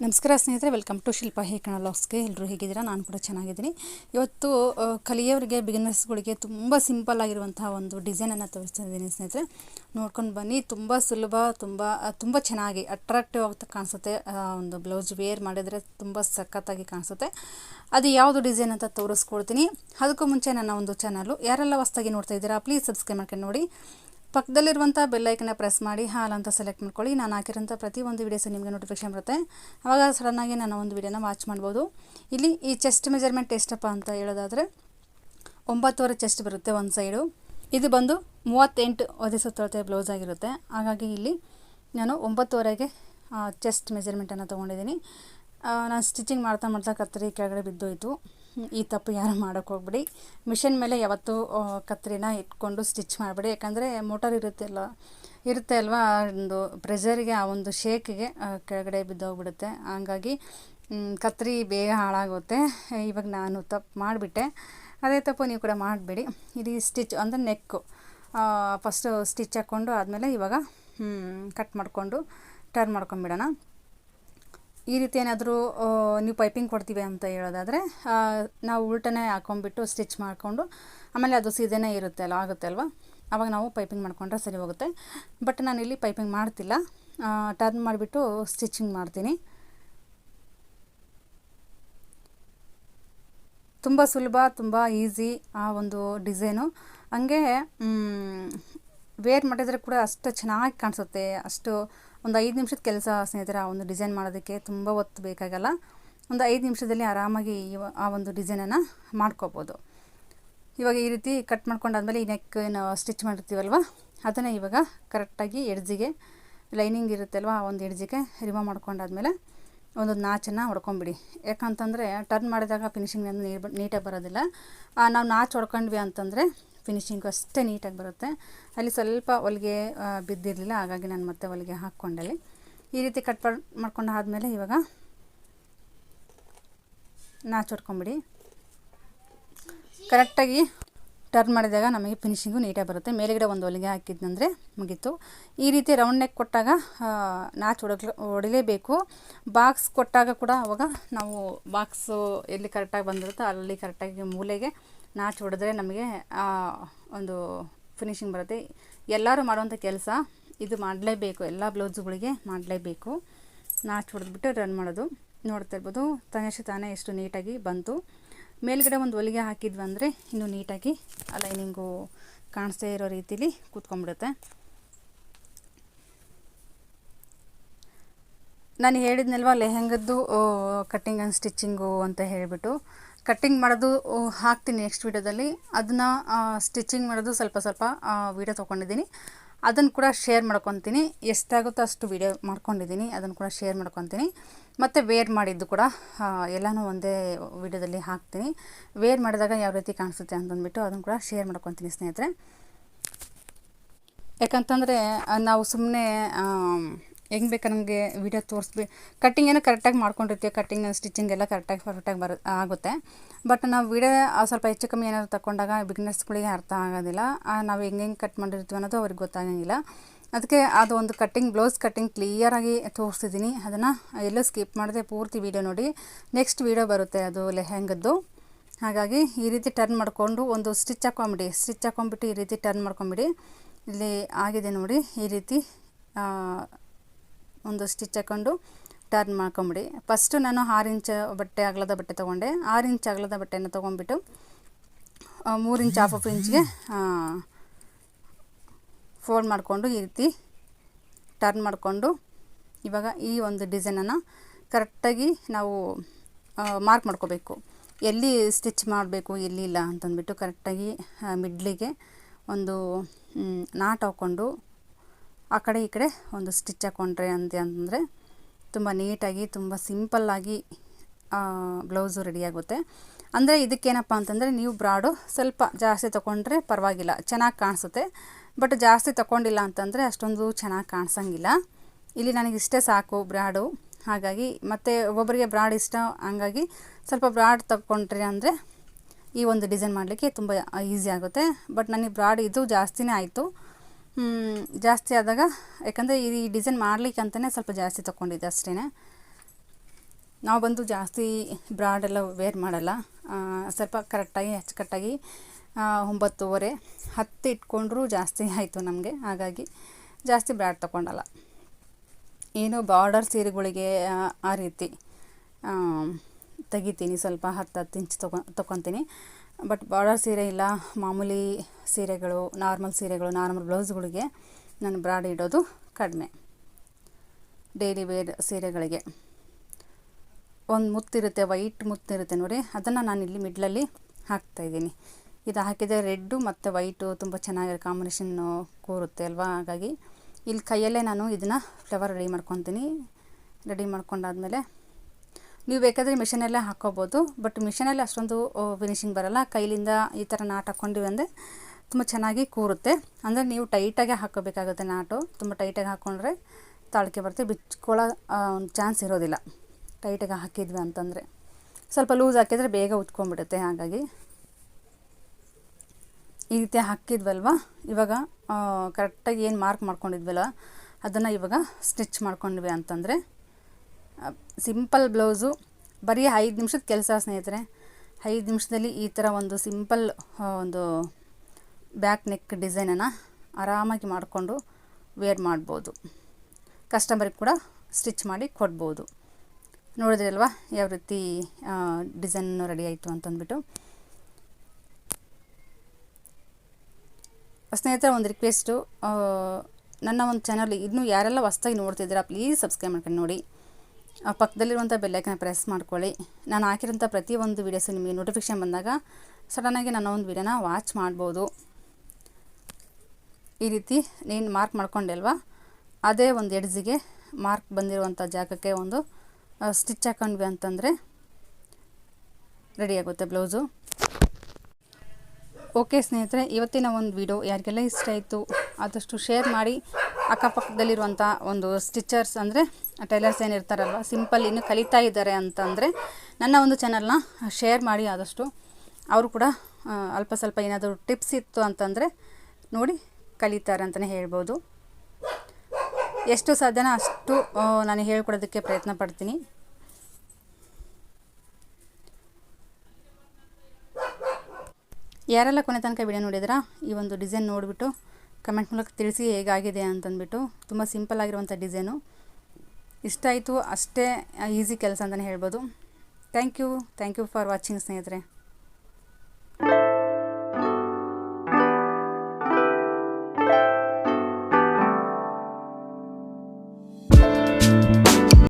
ನಮಸ್ಕಾರ ಸ್ನೇಹಿತರೆ welcome to ಶಿಲ್ಪ ಹೇಕಣ ಲಾಗ್ಸ್ಗೆ ಎಲ್ಲರೂ ಹೇಗಿದ್ದೀರಾ? ನಾನು ಕೂಡ ಚೆನ್ನಾಗಿದ್ದೀನಿ. ಇವತ್ತು ಕಲಿಯವರಿಗೆ ಕಲಿಯೋರಿಗೆ ಬಿಗಿನರ್ಸ್ಗಳಿಗೆ ತುಂಬ ಸಿಂಪಲ್ ಆಗಿರುವಂತಹ ಒಂದು ಡಿಸೈನನ್ನು ತೋರಿಸ್ತಾ ಇದ್ದೀನಿ ಸ್ನೇಹಿತರೆ. ನೋಡ್ಕೊಂಡು ಬನ್ನಿ, ತುಂಬ ಸುಲಭ, ತುಂಬ ತುಂಬ ಚೆನ್ನಾಗಿ ಅಟ್ರಾಕ್ಟಿವ್ ಆಗ್ತಾ ಕಾಣಿಸುತ್ತೆ. ಒಂದು ಬ್ಲೌಸ್ ವೇರ್ ಮಾಡಿದರೆ ತುಂಬ ಸಖತ್ತಾಗಿ ಕಾಣಿಸುತ್ತೆ. ಅದು ಯಾವುದು ಡಿಸೈನ್ ಅಂತ ತೋರಿಸ್ಕೊಡ್ತೀನಿ. ಅದಕ್ಕೂ ಮುಂಚೆ ನನ್ನ ಒಂದು ಚಾನಲು ಯಾರೆಲ್ಲ ಹೊಸ್ದಾಗಿ ನೋಡ್ತಾ ಇದ್ದೀರಾ ಪ್ಲೀಸ್ ಸಬ್ಸ್ಕ್ರೈಬ್ ಮಾಡ್ಕೊಂಡು ನೋಡಿ. ಪಕ್ಕದಲ್ಲಿರುವಂಥ ಬೆಲ್ಲೈಕನ್ನ ಪ್ರೆಸ್ ಮಾಡಿ ಹಾಲ್ ಅಂತ ಸೆಲೆಕ್ಟ್ ಮಾಡ್ಕೊಳ್ಳಿ. ನಾನು ಹಾಕಿರೋಂಥ ಪ್ರತಿ ಒಂದು ವೀಡಿಯೋಸ್ ನಿಮಗೆ ನೋಟಿಫಿಕೇಶನ್ ಬರುತ್ತೆ. ಆವಾಗ ಸಡನ್ನಾಗಿ ನಾನು ಒಂದು ವೀಡಿಯೋನ ವಾಚ್ ಮಾಡ್ಬೋದು. ಇಲ್ಲಿ ಈ ಚೆಸ್ಟ್ ಮೆಜರ್ಮೆಂಟ್ ಎಷ್ಟಪ್ಪ ಅಂತ ಹೇಳೋದಾದರೆ, ಒಂಬತ್ತುವರೆ ಚೆಸ್ಟ್ ಬರುತ್ತೆ ಒಂದು ಸೈಡು ಇದು ಬಂದು ಮೂವತ್ತೆಂಟು ಒದೆ ಸುತ್ತಳತೆ ಬ್ಲೌಸ್ ಆಗಿರುತ್ತೆ. ಹಾಗಾಗಿ ಇಲ್ಲಿ ನಾನು ಒಂಬತ್ತುವರೆಗೆ ಚೆಸ್ಟ್ ಮೆಜರ್ಮೆಂಟನ್ನು ತೊಗೊಂಡಿದ್ದೀನಿ. ನಾನು ಸ್ಟಿಚಿಂಗ್ ಮಾಡ್ತಾ ಮಾಡ್ತಾ ಕತ್ತರಿ ಕೆಳಗಡೆ ಬಿದ್ದೋಯ್ತು. ಈ ತಪ್ಪು ಯಾರು ಮಾಡೋಕ್ಕೆ ಹೋಗ್ಬಿಡಿ. ಮಿಷನ್ ಮೇಲೆ ಯಾವತ್ತೂ ಕತ್ರಿನ ಇಟ್ಕೊಂಡು ಸ್ಟಿಚ್ ಮಾಡಿಬಿಡಿ. ಯಾಕಂದರೆ ಮೋಟರ್ ಇರುತ್ತೆ ಅಲ್ಲ ಇರುತ್ತೆ ಅಲ್ವಾ? ಒಂದು ಪ್ರೆಷರಿಗೆ ಆ ಒಂದು ಶೇಕಿಗೆ ಕೆಳಗಡೆ ಬಿದ್ದೋಗ್ಬಿಡುತ್ತೆ. ಹಾಗಾಗಿ ಕತ್ರಿ ಬೇಗ ಹಾಳಾಗುತ್ತೆ. ಇವಾಗ ನಾನು ತಪ್ಪು ಮಾಡಿಬಿಟ್ಟೆ. ಅದೇ ತಪ್ಪು ನೀವು ಕೂಡ ಮಾಡಬೇಡಿ. ಇದು ಸ್ಟಿಚ್ ಅಂದರೆ ನೆಕ್ಕು ಫಸ್ಟು ಸ್ಟಿಚ್ ಹಾಕ್ಕೊಂಡು ಆದಮೇಲೆ ಇವಾಗ ಕಟ್ ಮಾಡಿಕೊಂಡು ಟರ್ನ್ ಮಾಡ್ಕೊಂಬಿಡೋಣ. ಈ ರೀತಿ ಏನಾದರೂ ನೀವು ಪೈಪಿಂಗ್ ಕೊಡ್ತೀವಿ ಅಂತ ಹೇಳೋದಾದರೆ ನಾವು ಉಲ್ಟನೇ ಹಾಕೊಂಡ್ಬಿಟ್ಟು ಸ್ಟಿಚ್ ಮಾಡಿಕೊಂಡು, ಆಮೇಲೆ ಅದು ಸೀದೆನೇ ಇರುತ್ತೆ ಅಲ್ಲ ಆಗುತ್ತೆ ಅಲ್ವಾ? ಆವಾಗ ನಾವು ಪೈಪಿಂಗ್ ಮಾಡಿಕೊಂಡ್ರೆ ಸರಿ ಹೋಗುತ್ತೆ. ಬಟ್ ನಾನು ಇಲ್ಲಿ ಪೈಪಿಂಗ್ ಮಾಡ್ತಿಲ್ಲ. ಟರ್ನ್ ಮಾಡಿಬಿಟ್ಟು ಸ್ಟಿಚಿಂಗ್ ಮಾಡ್ತೀನಿ. ತುಂಬ ಸುಲಭ, ತುಂಬ ಈಸಿ ಆ ಒಂದು ಡಿಸೈನು. ಹಂಗೆ ವೇರ್ ಮಾಡಿದರೆ ಕೂಡ ಅಷ್ಟು ಚೆನ್ನಾಗಿ ಕಾಣಿಸುತ್ತೆ, ಅಷ್ಟು ಒಂದು ಐದು ನಿಮಿಷದ ಕೆಲಸ ಸ್ನೇಹಿತರೆ, ಆ ಒಂದು ಡಿಸೈನ್ ಮಾಡೋದಕ್ಕೆ ತುಂಬ ಹೊತ್ತು ಬೇಕಾಗಲ್ಲ. ಒಂದು ಐದು ನಿಮಿಷದಲ್ಲಿ ಆರಾಮಾಗಿ ಆ ಒಂದು ಡಿಸೈನನ್ನು ಮಾಡ್ಕೋಬೋದು. ಇವಾಗ ಈ ರೀತಿ ಕಟ್ ಮಾಡ್ಕೊಂಡಾದ್ಮೇಲೆ ಈ ನೆಕ್ ಏನು ಸ್ಟಿಚ್ ಮಾಡಿರ್ತೀವಲ್ವ? ಅದನ್ನು ಇವಾಗ ಕರೆಕ್ಟಾಗಿ ಎಡ್ಜಿಗೆ ಲೈನಿಂಗ್ ಇರುತ್ತಲ್ವ, ಆ ಒಂದು ಎಡ್ಜಿಗೆ ರಿಮೂವ್ ಮಾಡ್ಕೊಂಡಾದ್ಮೇಲೆ ಒಂದು ನಾಚನ್ನು ಹೊಡ್ಕೊಂಬಿಡಿ. ಯಾಕಂತಂದರೆ ಟರ್ನ್ ಮಾಡಿದಾಗ ಫಿನಿಶಿಂಗ್ ನೀಟಾಗಿ ಬರೋದಿಲ್ಲ. ನಾವು ನಾಚ್ ಹೊಡ್ಕೊಂಡ್ವಿ ಅಂತಂದರೆ ಫಿನಿಶಿಂಗು ಅಷ್ಟೇ ನೀಟಾಗಿ ಬರುತ್ತೆ. ಅಲ್ಲಿ ಸ್ವಲ್ಪ ಹೊಲಿಗೆ ಬಿದ್ದಿರಲಿಲ್ಲ, ಹಾಗಾಗಿ ನಾನು ಮತ್ತೆ ಹೊಲಿಗೆ ಹಾಕ್ಕೊಂಡಲ್ಲಿ. ಈ ರೀತಿ ಕಟ್ ಮಾಡ್ಕೊಂಡು ಆದಮೇಲೆ ಇವಾಗ ನಾಚೊಡ್ಕೊಂಬಿಡಿ ಕರೆಕ್ಟಾಗಿ ಟರ್ನ್ ಮಾಡಿದಾಗ ನಮಗೆ ಫಿನಿಶಿಂಗು ನೀಟಾಗಿ ಬರುತ್ತೆ. ಮೇಲುಗಡೆ ಒಂದು ಹೊಲಿಗೆ ಹಾಕಿದ್ನಂದರೆ ಮುಗೀತು. ಈ ರೀತಿ ರೌಂಡ್ ನೆಕ್ ಕೊಟ್ಟಾಗ ನಾಚು ನಾಚ್ ಹೊಡಕ್ ಹೊಡಿಲೇಬೇಕು. ಬಾಕ್ಸ್ ಕೊಟ್ಟಾಗ ಕೂಡ ಅವಾಗ ನಾವು ಬಾಕ್ಸು ಎಲ್ಲಿ ಕರೆಕ್ಟಾಗಿ ಬಂದಿರುತ್ತೋ ಅಲ್ಲಿ ಕರೆಕ್ಟಾಗಿ ಮೂಲೆಗೆ ನಾಚ್ ಹೊಡೆದ್ರೆ ನಮಗೆ ಒಂದು ಫಿನಿಶಿಂಗ್ ಬರುತ್ತೆ. ಎಲ್ಲರೂ ಮಾಡುವಂಥ ಕೆಲಸ ಇದು ಮಾಡಲೇಬೇಕು. ಎಲ್ಲ ಬ್ಲೌಸ್ಗಳಿಗೆ ಮಾಡಲೇಬೇಕು. ನಾಚ್ ಹೊಡೆದ್ಬಿಟ್ಟು ರನ್ ಮಾಡೋದು. ನೋಡ್ತಾ ಇರ್ಬೋದು ತನ್ನಷ್ಟು ತಾನೇ ಎಷ್ಟು ನೀಟಾಗಿ ಬಂತು. ಮೇಲ್ಗಡೆ ಒಂದು ಹೊಲಿಗೆ ಹಾಕಿದ್ವಿ ಅಂದರೆ ಇನ್ನೂ ನೀಟಾಗಿ ಲೈನಿಂಗು ಕಾಣಿಸ್ತಾ ಇರೋ ರೀತಿಲಿ ಕೂತ್ಕೊಂಡ್ಬಿಡುತ್ತೆ. ನಾನು ಹೇಳಿದ್ನಲ್ವ, ಲೆಹೆಂಗದ್ದು ಕಟ್ಟಿಂಗ್ ಆ್ಯಂಡ್ ಸ್ಟಿಚ್ಚಿಂಗು ಅಂತ ಹೇಳಿಬಿಟ್ಟು. ಕಟ್ಟಿಂಗ್ ಮಾಡೋದು ಹಾಕ್ತೀನಿ ನೆಕ್ಸ್ಟ್ ವೀಡಿಯೋದಲ್ಲಿ. ಅದನ್ನು ಸ್ಟಿಚಿಂಗ್ ಮಾಡೋದು ಸ್ವಲ್ಪ ಸ್ವಲ್ಪ ವೀಡಿಯೋ ತೊಗೊಂಡಿದ್ದೀನಿ. ಅದನ್ನು ಕೂಡ ಶೇರ್ ಮಾಡ್ಕೊತೀನಿ. ಎಷ್ಟಾಗುತ್ತೋ ಅಷ್ಟು ವೀಡಿಯೋ ಮಾಡ್ಕೊಂಡಿದ್ದೀನಿ. ಅದನ್ನು ಕೂಡ ಶೇರ್ ಮಾಡ್ಕೊತೀನಿ. ಮತ್ತು ವೇರ್ ಮಾಡಿದ್ದು ಕೂಡ ಎಲ್ಲನೂ ಒಂದೇ ವೀಡಿಯೋದಲ್ಲಿ ಹಾಕ್ತೀನಿ. ವೇರ್ ಮಾಡಿದಾಗ ಯಾವ ರೀತಿ ಕಾಣಿಸುತ್ತೆ ಅಂತಂದ್ಬಿಟ್ಟು ಅದನ್ನು ಕೂಡ ಶೇರ್ ಮಾಡ್ಕೊತೀನಿ ಸ್ನೇಹಿತರೆ. ಯಾಕಂತಂದರೆ ನಾವು ಸುಮ್ಮನೆ ಹೆಂಗೆ ಬೇಕಾ ನಮಗೆ ವೀಡಿಯೋ ತೋರಿಸ್ಬಿ ಕಟ್ಟಿಂಗ್ ಏನೋ ಕರೆಕ್ಟಾಗಿ ಮಾಡ್ಕೊಂಡಿರ್ತೀವಿ ಕಟ್ಟಿಂಗ್ ಸ್ಟಿಚಿಂಗ್ ಎಲ್ಲ ಕರೆಕ್ಟಾಗಿ ಪರ್ಫೆಕ್ಟಾಗಿ ಬರ, ಆಗುತ್ತೆ. ಬಟ್ ನಾವು ವೀಡಿಯೋ ಸ್ವಲ್ಪ ಹೆಚ್ಚು ಕಮ್ಮಿ ಏನಾದ್ರು ತಗೊಂಡಾಗ ಬಿಗ್ನೆಸ್ಗಳಿಗೆ ಅರ್ಥ ಆಗೋದಿಲ್ಲ. ನಾವು ಹೆಂಗೆ ಹೆಂಗೆ ಕಟ್ ಮಾಡಿರ್ತೀವಿ ಅನ್ನೋದು ಅವ್ರಿಗೆ ಗೊತ್ತಾಗಂಗಿಲ್ಲ. ಅದಕ್ಕೆ ಅದು ಒಂದು ಕಟ್ಟಿಂಗ್ ಬ್ಲೌಸ್ ಕಟ್ಟಿಂಗ್ ಕ್ಲಿಯರಾಗಿ ತೋರಿಸ್ತಿದ್ದೀನಿ ಅದನ್ನು ಎಲ್ಲೂ ಸ್ಕಿಪ್ ಮಾಡದೆ ಪೂರ್ತಿ ವೀಡಿಯೋ ನೋಡಿ. ನೆಕ್ಸ್ಟ್ ವೀಡಿಯೋ ಬರುತ್ತೆ ಅದು ಲೆಹೆಂಗದ್ದು. ಹಾಗಾಗಿ ಈ ರೀತಿ ಟರ್ನ್ ಮಾಡಿಕೊಂಡು ಒಂದು ಸ್ಟಿಚ್ ಹಾಕೊಂಬಿಡಿ. ಸ್ಟಿಚ್ ಹಾಕೊಂಬಿಟ್ಟು ಈ ರೀತಿ ಟರ್ನ್ ಮಾಡ್ಕೊಂಬಿಡಿ. ಇಲ್ಲಿ ಆಗಿದೆ ನೋಡಿ ಈ ರೀತಿ ಒಂದು ಸ್ಟಿಚ್ ಹಾಕ್ಕೊಂಡು ಟರ್ನ್ ಮಾಡ್ಕೊಂಬಿಡಿ. ಫಸ್ಟು ನಾನು ಆರು ಇಂಚ್ ಬಟ್ಟೆ, ಅಗಲದ ಬಟ್ಟೆ ತೊಗೊಂಡೆ. ಆರು ಇಂಚ್ ಅಗಲದ ಬಟ್ಟೆನ ತೊಗೊಂಡ್ಬಿಟ್ಟು ಮೂರು ಇಂಚ್ ಹಾಫ್ ಆಫ್ ಇಂಚ್ಗೆ ಫೋಲ್ಡ್ ಮಾಡಿಕೊಂಡು ಈ ರೀತಿ ಟರ್ನ್ ಮಾಡಿಕೊಂಡು ಇವಾಗ ಈ ಒಂದು ಡಿಸೈನನ್ನು ಕರೆಕ್ಟಾಗಿ ನಾವು ಮಾರ್ಕ್ ಮಾಡ್ಕೋಬೇಕು. ಎಲ್ಲಿ ಸ್ಟಿಚ್ ಮಾಡಬೇಕು, ಎಲ್ಲಿ ಇಲ್ಲ ಅಂತಂದ್ಬಿಟ್ಟು ಕರೆಕ್ಟಾಗಿ ಮಿಡ್ಲಿಗೆ ಒಂದು ನಾಟ್ ಹಾಕ್ಕೊಂಡು ಆ ಕಡೆ ಈ ಕಡೆ ಒಂದು ಸ್ಟಿಚ್ ಹಾಕ್ಕೊಂಡ್ರೆ ಅಂತ ಅಂತಂದರೆ ತುಂಬ ನೀಟಾಗಿ, ತುಂಬ ಸಿಂಪಲ್ಲಾಗಿ ಬ್ಲೌಸು ರೆಡಿಯಾಗುತ್ತೆ ಅಂದರೆ ಇದಕ್ಕೇನಪ್ಪ ಅಂತಂದರೆ ನೀವು ಬ್ರಾಡು ಸ್ವಲ್ಪ ಜಾಸ್ತಿ ತೊಗೊಂಡ್ರೆ ಪರವಾಗಿಲ್ಲ, ಚೆನ್ನಾಗಿ ಕಾಣಿಸುತ್ತೆ. ಬಟ್ ಜಾಸ್ತಿ ತೊಗೊಂಡಿಲ್ಲ ಅಂತಂದರೆ ಅಷ್ಟೊಂದು ಚೆನ್ನಾಗಿ ಕಾಣಿಸಂಗಿಲ್ಲ. ಇಲ್ಲಿ ನನಗಿಷ್ಟೇ ಸಾಕು ಬ್ರಾಡು. ಹಾಗಾಗಿ ಮತ್ತು ಒಬ್ಬೊಬ್ಬರಿಗೆ ಬ್ರಾಡ್ ಇಷ್ಟ, ಹಂಗಾಗಿ ಸ್ವಲ್ಪ ಬ್ರಾಡ್ ತಗೊಂಡ್ರಿ ಅಂದರೆ ಈ ಒಂದು ಡಿಸೈನ್ ಮಾಡಲಿಕ್ಕೆ ತುಂಬ ಈಸಿ ಆಗುತ್ತೆ. ಬಟ್ ನನಗೆ ಬ್ರಾಡ್ ಇದು ಜಾಸ್ತಿನೇ ಆಯಿತು. ಜಾಸ್ತಿ ಆದಾಗ ಯಾಕಂದರೆ ಈ ಡಿಸೈನ್ ಮಾಡಲಿಕ್ಕೆ ಅಂತಲೇ ಸ್ವಲ್ಪ ಜಾಸ್ತಿ ತೊಗೊಂಡಿದ್ದೆ ಅಷ್ಟೇ ನಾವು ಬಂದು ಜಾಸ್ತಿ ಬ್ರಾಡ್ ಎಲ್ಲ ವೇರ್ ಮಾಡಲ್ಲ. ಸ್ವಲ್ಪ ಕರೆಕ್ಟಾಗಿ ಅಚ್ಚುಕಟ್ಟಾಗಿ ಒಂಬತ್ತುವರೆ ಹತ್ತು ಇಟ್ಕೊಂಡ್ರೂ ಜಾಸ್ತಿ ಆಯಿತು ನಮಗೆ. ಹಾಗಾಗಿ ಜಾಸ್ತಿ ಬ್ರಾಡ್ ತೊಗೊಂಡಲ್ಲ. ಏನು ಬಾರ್ಡರ್ ಸೀರೆಗಳಿಗೆ ಆ, ರೀತಿ ತೆಗಿತೀನಿ ಸ್ವಲ್ಪ ಹತ್ತು ಹತ್ತು ಇಂಚ್ ತೊಗೊ ತೊಗೊತೀನಿ ಬಟ್ ಬಾರ್ಡರ್ ಸೀರೆ ಇಲ್ಲ. ಮಾಮೂಲಿ ಸೀರೆಗಳು, ನಾರ್ಮಲ್ ಸೀರೆಗಳು, ನಾರ್ಮಲ್ ಬ್ಲೌಸ್ಗಳಿಗೆ ನಾನು ಬ್ರಾಡ್ ಇಡೋದು ಕಡಿಮೆ. ಡೈಲಿ ವೇರ್ ಸೀರೆಗಳಿಗೆ. ಒಂದು ಮುತ್ತಿರುತ್ತೆ ವೈಟ್ ಮುತ್ತಿರುತ್ತೆ ನೋಡಿ. ಅದನ್ನು ನಾನು ಇಲ್ಲಿ ಮಿಡ್ಲಲ್ಲಿ ಹಾಕ್ತಾಯಿದ್ದೀನಿ ಇದು ಹಾಕಿದರೆ ರೆಡ್ಡು ಮತ್ತು ವೈಟು ತುಂಬ ಚೆನ್ನಾಗಿ ಕಾಂಬಿನೇಷನ್ ಕೂರುತ್ತೆ ಅಲ್ವಾ? ಹಾಗಾಗಿ ಇಲ್ಲಿ ಕೈಯಲ್ಲೇ ನಾನು ಇದನ್ನು ಫ್ಲವರ್ ರೆಡಿ ಮಾಡ್ಕೊತೀನಿ. ರೆಡಿ ಮಾಡ್ಕೊಂಡಾದ್ಮೇಲೆ ನೀವು ಬೇಕಾದರೆ ಮಿಷನಲ್ಲೇ ಹಾಕ್ಕೋಬೋದು ಬಟ್ ಮಿಷನಲ್ಲಿ ಅಷ್ಟೊಂದು ಫಿನಿಶಿಂಗ್ ಬರಲ್ಲ. ಕೈಲಿಂದ ಈ ಥರ ನಾಟ್ ಹಾಕ್ಕೊಂಡಿವಿ ಅಂದರೆ ತುಂಬ ಚೆನ್ನಾಗಿ ಕೂರುತ್ತೆ. ಅಂದರೆ ನೀವು ಟೈಟಾಗೆ ಹಾಕ್ಕೋಬೇಕಾಗುತ್ತೆ ನಾಟು. ತುಂಬ ಟೈಟಾಗಿ ಹಾಕ್ಕೊಂಡ್ರೆ ತಾಳಿಕೆ ಬರುತ್ತೆ. ಬಿಚ್ಕೊಳ್ಳೋ ಒಂದು ಚಾನ್ಸ್ ಇರೋದಿಲ್ಲ. ಟೈಟಾಗಿ ಹಾಕಿದ್ವಿ ಅಂತಂದರೆ. ಸ್ವಲ್ಪ ಲೂಸ್ ಹಾಕಿದರೆ ಬೇಗ ಉತ್ಕೊಂಡ್ಬಿಡುತ್ತೆ ಹಾಗಾಗಿ ಈ ರೀತಿ ಹಾಕಿದ್ವಲ್ವ? ಇವಾಗ ಕರೆಕ್ಟಾಗಿ ಏನು ಮಾರ್ಕ್ ಮಾಡ್ಕೊಂಡಿದ್ವಲ್ಲ, ಅದನ್ನು ಇವಾಗ ಸ್ಟಿಚ್ ಮಾಡ್ಕೊಂಡ್ವಿ ಅಂತಂದರೆ ಸಿಂಪಲ್ ಬ್ಲೌಸು. ಬರೀ ಐದು ನಿಮಿಷದ ಕೆಲಸ ಸ್ನೇಹಿತರೆ. ಐದು ನಿಮಿಷದಲ್ಲಿ ಈ ಥರ ಒಂದು ಸಿಂಪಲ್ ಒಂದು ಬ್ಯಾಕ್ ನೆಕ್ ಡಿಸೈನನ್ನು ಆರಾಮಾಗಿ ಮಾಡಿಕೊಂಡು ವೇರ್ ಮಾಡ್ಬೋದು. ಕಸ್ಟಮರಿಗೆ ಕೂಡ ಸ್ಟಿಚ್ ಮಾಡಿ ಕೊಡ್ಬೋದು. ನೋಡಿದ್ರಲ್ವ? ಯಾವ ರೀತಿ ಡಿಸೈನ್ ರೆಡಿ ಆಯಿತು ಅಂತಂದ್ಬಿಟ್ಟು. ಸ್ನೇಹಿತರ, ಒಂದು ರಿಕ್ವೆಸ್ಟು ನನ್ನ ಒಂದು ಚಾನಲ್, ಇನ್ನೂ ಯಾರೆಲ್ಲ ಹೊಸ್ದಾಗಿ ನೋಡ್ತಿದ್ದೀರಾ, ಪ್ಲೀಸ್ ಸಬ್ಸ್ಕ್ರೈಬ್ ಮಾಡ್ಕೊಂಡು ನೋಡಿ. ಪಕ್ಕದಲ್ಲಿರುವಂಥ ಬೆಲ್ಲೈಕನ್ನ ಪ್ರೆಸ್ ಮಾಡ್ಕೊಳ್ಳಿ. ನಾನು ಹಾಕಿರೋಂಥ ಪ್ರತಿಯೊಂದು ವೀಡಿಯೋಸು ನಿಮಗೆ ನೋಟಿಫಿಕೇಷನ್ ಬಂದಾಗ ಸಡನ್ನಾಗಿ ನಾನು ಒಂದು ವೀಡಿಯೋನ ವಾಚ್ ಮಾಡ್ಬೋದು. ಈ ರೀತಿ ನೀನು ಮಾರ್ಕ್ ಮಾಡ್ಕೊಂಡೆ ಅಲ್ವಾ ಅದೇ ಒಂದು ಎಡ್ಜಿಗೆ ಮಾರ್ಕ್ ಬಂದಿರುವಂಥ ಜಾಗಕ್ಕೆ ಒಂದು ಸ್ಟಿಚ್ ಹಾಕೊಂಡ್ವಿ ಅಂತಂದರೆ ರೆಡಿ ಆಗುತ್ತೆ ಬ್ಲೌಸು ಓಕೆ ಸ್ನೇಹಿತರೆ, ಇವತ್ತಿನ ಒಂದು ವಿಡಿಯೋ ಯಾರಿಗೆಲ್ಲ ಇಷ್ಟ ಆಯಿತು ಆದಷ್ಟು ಶೇರ್ ಮಾಡಿ. ಅಕ್ಕಪಕ್ಕದಲ್ಲಿರುವಂಥ ಒಂದು ಸ್ಟಿಚರ್ಸ್ ಅಂದರೆ ಟೈಲರ್ಸ್ ಏನು ಇರ್ತಾರಲ್ವ ಸಿಂಪಲ್ ಇನ್ನು ಕಲಿತಾ ಇದ್ದಾರೆ ಅಂತಂದರೆ ನನ್ನ ಒಂದು ಚಾನಲ್ನ ಶೇರ್ ಮಾಡಿ ಆದಷ್ಟು ಅವರು ಕೂಡ ಅಲ್ಪ ಸ್ವಲ್ಪ ಏನಾದರೂ ಟಿಪ್ಸ್ ಇತ್ತು ಅಂತಂದರೆ ನೋಡಿ ಕಲಿತಾರೆ ಅಂತಲೇ ಹೇಳ್ಬೋದು. ಎಷ್ಟು ಸಾಧ್ಯನೋ ಅಷ್ಟು ನಾನು ಹೇಳ್ಕೊಡೋದಕ್ಕೆ ಪ್ರಯತ್ನ ಪಡ್ತೀನಿ. ಯಾರೆಲ್ಲ ಕೊನೆ ತನಕ ವಿಡಿಯೋ ನೋಡಿದ್ರಾ ಈ ಒಂದು ಡಿಸೈನ್ ನೋಡಿಬಿಟ್ಟು ಕಮೆಂಟ್ ಮೂಲಕ ತಿಳಿಸಿ ಹೇಗಾಗಿದೆ ಅಂತಂದ್ಬಿಟ್ಟು ತುಂಬ ಸಿಂಪಲ್ ಆಗಿರುವಂಥ ಡಿಸೈನು. ಇಷ್ಟ ಆಯಿತು ಅಷ್ಟೇ ಈಸಿ ಕೆಲಸ ಅಂತಲೇ ಹೇಳ್ಬೋದು. Thank you. Thank you for watching ಸ್ನೇಹಿತರೆ.